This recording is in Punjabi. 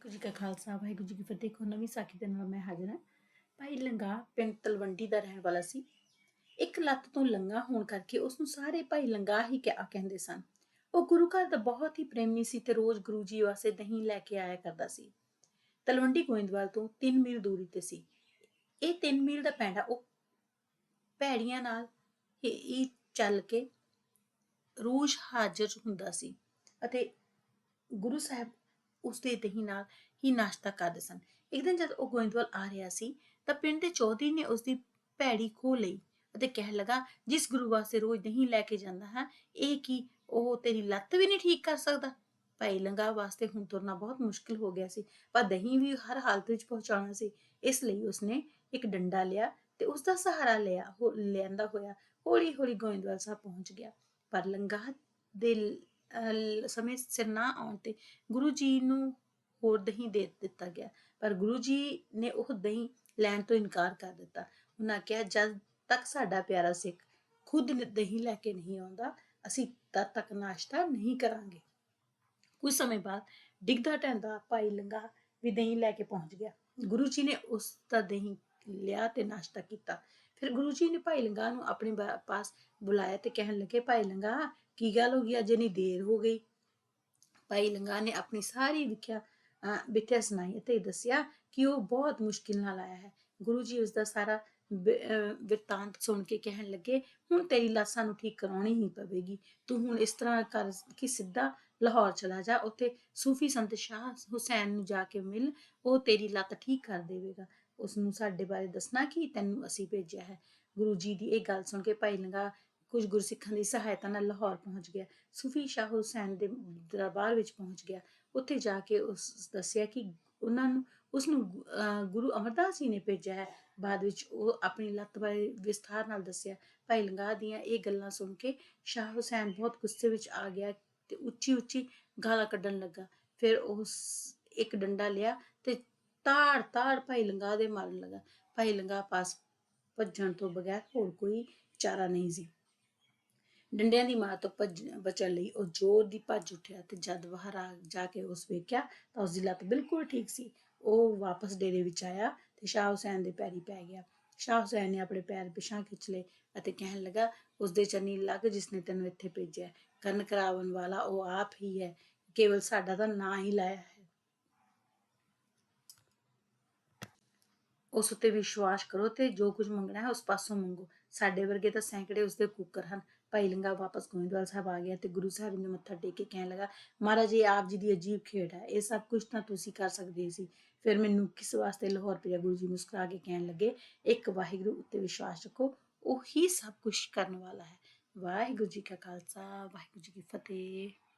ਵਾਹਿਗੁਰੂ ਜੀ ਕਾ ਖਾਲਸਾ, ਵਾਹਿਗੁਰੂ ਜੀ ਕੀ ਫਤਿਹ। ਕੋ ਨਵੀਂ ਸਾਖੀ ਦੇ ਨਾਲ ਮੈਂ ਹਾਜ਼ਰ ਹਾਂ। ਭਾਈ ਲੰਗਾ ਪਿੰਡ ਤਲਵੰਡੀ ਦਾ ਰਹਿਣ ਵਾਲਾ ਸੀ। ਇੱਕ ਲੱਤ ਤੋਂ ਲੰਗਾ ਹੋਣ ਕਰਕੇ ਉਸ ਨੂੰ ਸਾਰੇ ਭਾਈ ਲੰਗਾ ਹੀ ਕਿਹਾ, ਕਹਿੰਦੇ ਸਨ। ਉਹ ਗੁਰੂ ਘਰ ਦਾ ਬਹੁਤ ਹੀ ਪ੍ਰੇਮੀ ਸੀ ਤੇ ਰੋਜ਼ ਗੁਰੂ ਜੀ ਵਾਸਤੇ ਦਹੀਂ ਲੈ ਕੇ ਆਇਆ ਕਰਦਾ ਸੀ। ਤਲਵੰਡੀ ਗੋਇੰਦਵਾਲ ਤੋਂ 3 ਮੀਲ ਦੂਰੀ ਤੇ ਸੀ। ਇਹ 3 ਮੀਲ ਦਾ ਪੈਂਡਾ ਉਹ ਭੈੜੀਆਂ ਨਾਲ ਹੀ ਚੱਲ ਕੇ ਰੋਜ਼ ਹਾਜ਼ਰ ਹੁੰਦਾ ਸੀ। ਅਤੇ ਗੁਰੂ ਸਾਹਿਬ ਉਸ ਦੇ ਦਹੀਂ ਨਾਲ ਹੀ ਨਾਸ਼ਤਾ ਕਰਦੇ ਸਨ ਇੱਕ ਦਿਨ ਜਦ ਉਹ ਗੋਇੰਦਵਾਲ ਆ ਰਿਹਾ ਸੀ, ਤਾਂ ਪਿੰਡ ਦੇ ਚੌਧਰੀ ਨੇ ਉਸ ਦੀ ਭੈੜੀ ਖੋਹ ਲਈ ਅਤੇ ਕਹਿਣ ਲੱਗਾ, ਜਿਸ ਗੁਰੂ ਵਾਸਤੇ ਰੋਜ਼ ਦਹੀਂ ਲੈ ਕੇ ਜਾਂਦਾ ਹੈ, ਇਹ ਕੀ ਉਹ ਤੇਰੀ ਲੱਤ ਵੀ ਨਹੀਂ ਠੀਕ ਕਰ ਸਕਦਾ? ਭਾਈ ਲੰਗਾ ਵਾਸਤੇ ਹੁਣ ਤੁਰਨਾ ਬਹੁਤ ਮੁਸ਼ਕਿਲ ਹੋ ਗਿਆ ਸੀ, ਪਰ ਦਹੀਂ ਵੀ ਹਰ ਹਾਲਤ ਵਿੱਚ ਪਹੁੰਚਾਉਣਾ ਸੀ। ਇਸ ਲਈ ਉਸਨੇ ਇੱਕ ਡੰਡਾ ਲਿਆ ਤੇ ਉਸ ਦਾ ਸਹਾਰਾ ਲਿਆ, ਹੋ ਲੈਂਦਾ ਹੋਇਆ ਹੌਲੀ ਹੌਲੀ ਗੋਇੰਦਵਾਲ ਸਾਹਿਬ ਪਹੁੰਚ ਗਿਆ। ਪਰ ਲੰਗਾ ਦੇ ਸਮੇਂ ਸਿਰ ਨਾ ਆਉਣ ਤੇ ਗੁਰੂ ਜੀ ਨੂੰ ਹੋਰ ਦਹੀਂ ਦੇ ਦਿੱਤਾ ਗਿਆ। ਪਰ ਗੁਰੂ ਜੀ ਨੇ ਉਹ ਦਹੀਂ ਲੈਣ ਤੋਂ ਇਨਕਾਰ ਕਰ ਦਿੱਤਾ। ਉਹਨਾਂ ਕਿਹਾ, ਜਦ ਤੱਕ ਸਾਡਾ ਪਿਆਰਾ ਸਿੱਖ ਖੁਦ ਦਹੀਂ ਲੈ ਕੇ ਨਹੀਂ ਆਉਂਦਾ, ਅਸੀਂ ਤਦ ਤੱਕ ਨਾਸ਼ਤਾ ਨਹੀਂ ਕਰਾਂਗੇ। ਕੁਝ ਸਮੇਂ ਬਾਅਦ ਡਿੱਗਦਾ ਟੈਂਦਾ ਭਾਈ ਲੰਗਾ ਵੀ ਦਹੀਂ ਲੈ ਕੇ ਪਹੁੰਚ ਗਿਆ। ਗੁਰੂ ਜੀ ਨੇ ਉਸ ਦਾ ਦਹੀਂ ਲਿਆ ਤੇ ਨਾਸ਼ਤਾ ਕੀਤਾ। ਫਿਰ ਗੁਰੂ ਜੀ ਨੇ ਭਾਈ ਲੰਗਾ ਨੂੰ ਆਪਣੇ ਪਾਸ ਬੁਲਾਇਆ ਤੇ ਕਹਿਣ ਲੱਗੇ, ਭਾਈ ਲੰਗਾ ਕੀ ਗੱਲ ਹੋ ਗਈ? ਅੱਜ ਇੰਨੀ ਦੇਰ ਹੋ ਗਈ। ਭਾਈ ਲੰਗਾ ਨੇ ਆਪਣੀ ਸਾਰੀ ਵਿਖਿਆ ਅਹ, ਸੁਣਾਈ ਅਤੇ ਦੱਸਿਆ ਕਿ ਉਹ ਬਹੁਤ ਮੁਸ਼ਕਿਲ ਨਾਲ ਆਇਆ ਹੈ। ਗੁਰੂ ਜੀ ਉਸ ਦਾ ਸਾਰਾ ਬਿ- ਸੁਣ ਕੇ ਕਹਿਣ ਲੱਗੇ ਹੁਣ ਤੇਰੀ ਲਾਸਾਂ ਨੂੰ ਠੀਕ ਕਰਾਉਣੀ ਹੀ ਪਵੇਗੀ। ਤੂੰ ਹੁਣ ਇਸ ਤਰ੍ਹਾਂ ਕਰ ਕਿ ਸਿੱਧਾ ਲਾਹੌਰ ਚਲਾ ਜਾ। ਉੱਥੇ ਸੂਫੀ ਸੰਤ ਸ਼ਾਹ ਹੁਸੈਨ ਨੂੰ ਜਾ ਕੇ ਮਿਲ। ਉਹ ਤੇਰੀ ਲੱਤ ਠੀਕ ਕਰ ਦੇਵੇਗਾ। ਉਸ ਨੂੰ ਸਾਡੇ ਬਾਰੇ ਦੱਸਣਾ ਕਿ ਤੈਨੂੰ ਅਸੀਂ ਭੇਜਿਆ ਹੈ। ਗੁਰੂ ਜੀ ਦੀ ਇਹ ਗੱਲ ਸੁਣ ਕੇ ਭਾਈ ਲੰਗਾ ਕੁਝ ਗੁਰਸਿੱਖਾਂ ਦੀ ਸਹਾਇਤਾ ਨਾਲ ਲਾਹੌਰ ਪਹੁੰਚ ਗਿਆ। ਸੂਫੀ ਸ਼ਾਹ ਹੁਸੈਨ ਦੇ ਦਰਬਾਰ ਵਿੱਚ ਪਹੁੰਚ ਗਿਆ। ਉੱਥੇ ਜਾ ਕੇ ਉਸ ਦੱਸਿਆ ਕਿ ਉਹਨਾਂ ਨੂੰ, ਉਸ ਨੂੰ ਗੁਰੂ ਅਮਰਦਾਸ ਜੀ ਨੇ ਭੇਜਿਆ ਹੈ। ਬਾਅਦ ਵਿੱਚ ਉਹ ਆਪਣੀ ਲੱਤ ਬਾਰੇ ਵਿਸਥਾਰ ਨਾਲ ਦੱਸਿਆ। ਭਾਈ ਲੰਗਾ ਦੀਆਂ ਇਹ ਗੱਲਾਂ ਸੁਣ ਕੇ ਸ਼ਾਹ ਹੁਸੈਨ ਬਹੁਤ ਗੁੱਸੇ ਵਿੱਚ ਆ ਗਿਆ ਤੇ ਉੱਚੀ ਉੱਚੀ ਗਾਲਾਂ ਕੱਢਣ ਲੱਗਾ। ਫਿਰ ਉਹ ਇੱਕ ਡੰਡਾ ਲਿਆ ਤੇ ਤਾੜ ਤਾੜ ਭਾਈ ਲੰਗਾ ਦੇ ਮਾਰਨ ਲੱਗਾ। ਭਾਈ ਲੰਗਾ ਪਾਸ ਭੱਜਣ ਤੋਂ ਬਗੈਰ ਹੋਰ ਕੋਈ ਚਾਰਾ ਨਹੀਂ ਸੀ। ਡੰਡਿਆਂ ਦੀ ਮਾਰ ਤੋਂ ਭੱਜ, ਬਚਣ ਲਈ ਉਹ ਜ਼ੋਰ ਦੀ ਭੱਜ ਉੱਠਿਆ ਤੇ ਜਦ ਬਾਹਰ ਆ ਜਾ ਕੇ ਉਸ ਵੇਖਿਆ ਤਾਂ ਉਸ ਦੀ ਲੱਤ ਬਿਲਕੁਲ ਠੀਕ ਸੀ। ਉਹ ਵਾਪਸ ਡੇਰੇ ਵਿੱਚ ਆਇਆ ਤੇ ਸ਼ਾਹ ਹੁਸੈਨ ਦੇ ਪੈਰੀ ਪੈ ਗਿਆ। ਸ਼ਾਹ ਹੁਸੈਨ ਨੇ ਆਪਣੇ ਪੈਰ ਪਿਛਾਂ ਖਿੱਚ ਲਏ ਅਤੇ ਕਹਿਣ ਲੱਗਾ ਉਸ ਦੇ ਚਰਨੀ ਲੱਗ ਜਿਸ ਨੇ ਤੈਨੂੰ ਇੱਥੇ ਭੇਜਿਆ ਹੈ। ਕੰਨ ਕਰਾਵਣ ਵਾਲਾ ਉਹ ਆਪ ਹੀ ਹੈ। ਕੇਵਲ ਸਾਡਾ ਤਾਂ ਨਾਂ ਹੀ ਲਾਇਆ ਹੈ। ਉਸ ਉੱਤੇ ਵਿਸ਼ਵਾਸ ਕਰੋ ਤੇ ਜੋ ਕੁਝ ਮੰਗਣਾ ਹੈ ਉਸ ਪਾਸੋਂ ਮੰਗੋ। ਸਾਡੇ ਵਰਗੇ ਤਾਂ ਸੈਂਕੜੇ ਉਸ ਦੇ ਕੁੱਕਰ ਹਨ। ਭਾਈ ਲਿੰਗਾ ਵਾਪਸ ਗੋਇੰਦਵਾਲ ਸਾਹਿਬ ਆ ਗਿਆ ਤੇ ਗੁਰੂ ਸਾਹਿਬ ਨੇ ਮੱਥਾ ਟੇਕ ਕੇ ਕਹਿਣ ਲੱਗਾ, ਮਹਾਰਾਜ, ਇਹ ਆਪ ਜੀ ਦੀ ਅਜੀਬ ਖੇਡ ਹੈ। ਇਹ ਸਭ ਕੁਝ ਤਾਂ ਤੁਸੀਂ ਕਰ ਸਕਦੇ ਸੀ ਫਿਰ ਮੈਨੂੰ ਕਿਸ ਵਾਸਤੇ ਲਾਹੌਰ ਪਿਆ ਗੁਰੂ ਜੀ ਮੁਸਕਰਾ ਕੇ ਕਹਿਣ ਲੱਗੇ, ਇੱਕ ਵਾਹਿਗੁਰੂ ਉੱਤੇ ਵਿਸ਼ਵਾਸ ਰੱਖੋ, ਉਹ ਸਭ ਕੁਝ ਕਰਨ ਵਾਲਾ ਹੈ। ਵਾਹਿਗੁਰੂ ਜੀ ਕਾ ਖਾਲਸਾ, ਵਾਹਿਗੁਰੂ ਜੀ ਕੀ ਫਤਿਹ।